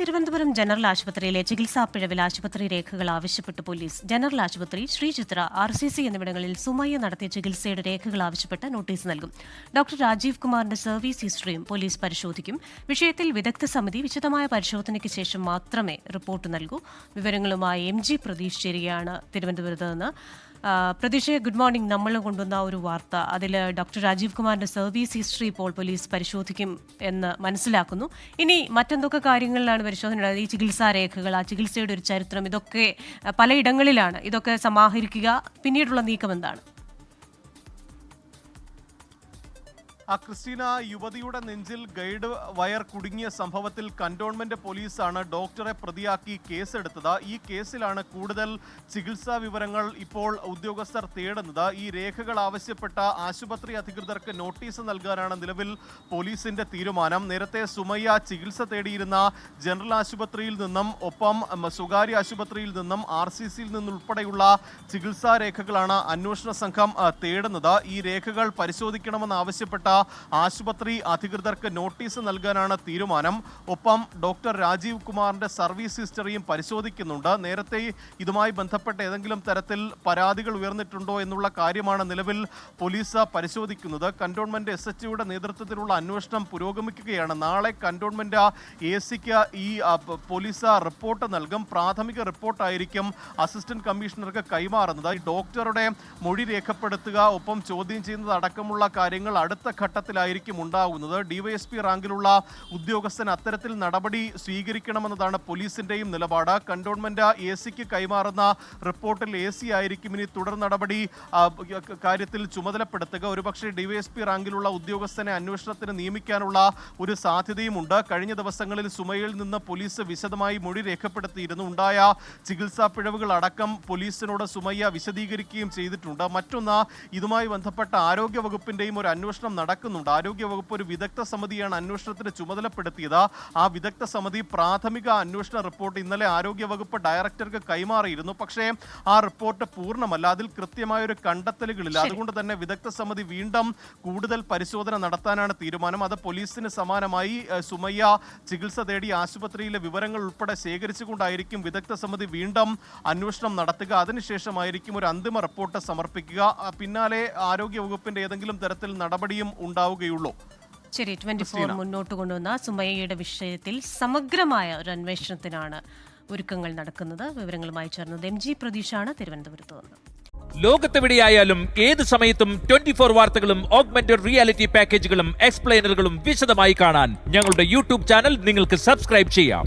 Thiruvananthapuram general ആശുപത്രിയിലെ ചികിത്സാ പിഴവിൽ ആശുപത്രി രേഖകൾ ആവശ്യപ്പെട്ട് പോലീസ് ജനറൽ ആശുപത്രി ശ്രീചിത്ര ആർ സി സി എന്നിവിടങ്ങളിൽ സുമയ്യ നടത്തിയ ചികിത്സയുടെ രേഖകൾ ആവശ്യപ്പെട്ട് നോട്ടീസ് നൽകും. ഡോക്ടർ രാജീവ് കുമാറിന്റെ സർവീസ് ഹിസ്റ്ററിയും പോലീസ് പരിശോധിക്കും. വിഷയത്തിൽ വിദഗ്ധ സമിതി വിശദമായ പരിശോധനയ്ക്ക് ശേഷം മാത്രമേ റിപ്പോർട്ട് നൽകൂ. വിവരങ്ങളുമായി എം ജി പ്രതീഷ് ചേരുകയാണ് തിരുവനന്തപുരത്ത് നിന്ന്. പ്രതീക്ഷയെ ഗുഡ് മോർണിംഗ് നമ്മൾ കൊണ്ടുവന്ന ഒരു വാർത്ത. അതിൽ ഡോക്ടർ രാജീവ് കുമാറിന്റെ സർവീസ് ഹിസ്റ്ററി ഇപ്പോൾ പോലീസ് പരിശോധിക്കും എന്ന് മനസ്സിലാക്കുന്നു. ഇനി മറ്റെന്തൊക്കെ കാര്യങ്ങളിലാണ് പരിശോധന? ഈ ചികിത്സാ രേഖകൾ ആ ചികിത്സയുടെ ഒരു ചരിത്രം ഇതൊക്കെ പലയിടങ്ങളിലാണ്. ഇതൊക്കെ സമാഹരിക്കുക. പിന്നീടുള്ള നീക്കം എന്താണ്? ആ ക്രിസ്റ്റീന യുവതിയുടെ നെഞ്ചിൽ ഗൈഡ് വയർ കുടുങ്ങിയ സംഭവത്തിൽ കന്റോൺമെന്റ് പോലീസാണ് ഡോക്ടറെ പ്രതിയാക്കി കേസെടുത്തത്. ഈ കേസിലാണ് കൂടുതൽ ചികിത്സാ വിവരങ്ങൾ ഇപ്പോൾ ഉദ്യോഗസ്ഥർ തേടുന്നത്. ഈ രേഖകൾ ആവശ്യപ്പെട്ട ആശുപത്രി അധികൃതർക്ക് നോട്ടീസ് നൽകാനാണ് നിലവിൽ പോലീസിന്റെ തീരുമാനം. നേരത്തെ സുമയ്യ ചികിത്സ തേടിയിരുന്ന ജനറൽ ആശുപത്രിയിൽ നിന്നും ഒപ്പം സ്വകാര്യ ആശുപത്രിയിൽ നിന്നും ആർ സി സിയിൽ നിന്നുൾപ്പെടെയുള്ള ചികിത്സാ രേഖകളാണ് അന്വേഷണ സംഘം തേടുന്നത്. ഈ രേഖകൾ പരിശോധിക്കണമെന്ന് ആവശ്യപ്പെട്ട ആശുപത്രി അധികൃതർക്ക് നോട്ടീസ് നൽകാനാണ് തീരുമാനം. ഒപ്പം ഡോക്ടർ രാജീവ് കുമാറിന്റെ സർവീസ് ഹിസ്റ്ററിയും പരിശോധിക്കുന്നുണ്ട്. നേരത്തെ ഇതുമായി ബന്ധപ്പെട്ട ഏതെങ്കിലും തരത്തിൽ പരാതികൾ ഉയർന്നിട്ടുണ്ടോ എന്നുള്ള കാര്യമാണ് നിലവിൽ പോലീസ് പരിശോധിക്കുന്നത്. കന്റോൺമെന്റ് എസ് എച്ച് നേതൃത്വത്തിലുള്ള അന്വേഷണം പുരോഗമിക്കുകയാണ്. നാളെ കന്റോൺമെന്റ് എ സിക്ക് ഈ പോലീസ് റിപ്പോർട്ട് നൽകും. പ്രാഥമിക റിപ്പോർട്ടായിരിക്കും അസിസ്റ്റന്റ് കമ്മീഷണർക്ക് കൈമാറുന്നത്. ഡോക്ടറുടെ മൊഴി രേഖപ്പെടുത്തുക ഒപ്പം ചോദ്യം ചെയ്യുന്നത് അടക്കമുള്ള കാര്യങ്ങൾ അടുത്ത ഘട്ടത്തിലായിരിക്കും ഉണ്ടാകുന്നത് ഡിവൈഎസ്പി റാങ്കിലുള്ള ഉദ്യോഗസ്ഥൻ അത്തരത്തിൽ നടപടി സ്വീകരിക്കണമെന്നതാണ് പോലീസിന്റെയും നിലപാട്. കണ്ടോൺമെന്റ് എ സിക്ക് കൈമാറുന്ന റിപ്പോർട്ടിൽ എ സി ആയിരിക്കും ഇനി തുടർ നടപടി കാര്യത്തിൽ ചുമതലപ്പെടുത്തുക. ഒരുപക്ഷെ ഡിവൈഎസ്പി റാങ്കിലുള്ള ഉദ്യോഗസ്ഥനെ അന്വേഷണത്തിന് നിയമിക്കാനുള്ള ഒരു സാധ്യതയുമുണ്ട്. കഴിഞ്ഞ ദിവസങ്ങളിൽ സുമയിൽ നിന്ന് പോലീസ് വിശദമായി മൊഴി രേഖപ്പെടുത്തിയിരുന്നു. ഉണ്ടായ ചികിത്സാ പിഴവുകൾ അടക്കം പോലീസിനോട് സുമയ്യ വിശദീകരിക്കുകയും ചെയ്തിട്ടുണ്ട്. മറ്റൊന്ന് ഇതുമായി ബന്ധപ്പെട്ട ആരോഗ്യ വകുപ്പിന്റെയും ഒരു അന്വേഷണം നടക്കുന്നുണ്ട്. ആരോഗ്യ വകുപ്പ് ഒരു വിദഗ്ധ സമിതിയാണ് അന്വേഷണത്തിന് ചുമതലപ്പെടുത്തിയത്. ആ വിദഗ്ധ സമിതി പ്രാഥമിക അന്വേഷണ റിപ്പോർട്ട് ഇന്നലെ ആരോഗ്യ വകുപ്പ് ഡയറക്ടർക്ക് കൈമാറിയിരുന്നു. പക്ഷേ ആ റിപ്പോർട്ട് പൂർണമല്ല. അതിൽ കൃത്യമായ ഒരു കണ്ടെത്തലുകളില്ല അതുകൊണ്ട് തന്നെ വിദഗ്ധ സമിതി വീണ്ടും കൂടുതൽ പരിശോധന നടത്താനാണ് തീരുമാനം. അത് പോലീസിന് സമാനമായി സുമയ്യ ചികിത്സ തേടി ആശുപത്രിയിലെ വിവരങ്ങൾ ഉൾപ്പെടെ ശേഖരിച്ചുകൊണ്ടായിരിക്കും വിദഗ്ധ സമിതി വീണ്ടും അന്വേഷണം നടത്തുക. അതിനുശേഷമായിരിക്കും ഒരു അന്തിമ റിപ്പോർട്ട് സമർപ്പിക്കുക. പിന്നാലെ ആരോഗ്യ വകുപ്പിന്റെ ഏതെങ്കിലും തരത്തിൽ നടപടിയും ഉണ്ടാവുകയുള്ളൂ. ശരി ട്വന്റി ഫോർ മുന്നോട്ട് കൊണ്ടുവന്ന സുമയ്യയുടെ വിഷയത്തിൽ സമഗ്രമായ ഒരു അന്വേഷണത്തിനാണ് ഒരുക്കങ്ങൾ നടക്കുന്നത്. വിവരങ്ങളുമായി ചേർന്നത് എം ജി പ്രതീഷാണ്. തിരുവനന്തപുരത്ത് നിന്ന് ലോകത്തെവിടെയായാലും ഏത് സമയത്തും ട്വന്റി ഫോർ വാർത്തകളും ഓഗ്മെന്റഡ് റിയാലിറ്റി പാക്കേജുകളും എക്സ്പ്ലെയിനറുകളും വിശദമായി കാണാൻ ഞങ്ങളുടെ യൂട്യൂബ് ചാനൽ നിങ്ങൾക്ക് സബ്സ്ക്രൈബ് ചെയ്യാം.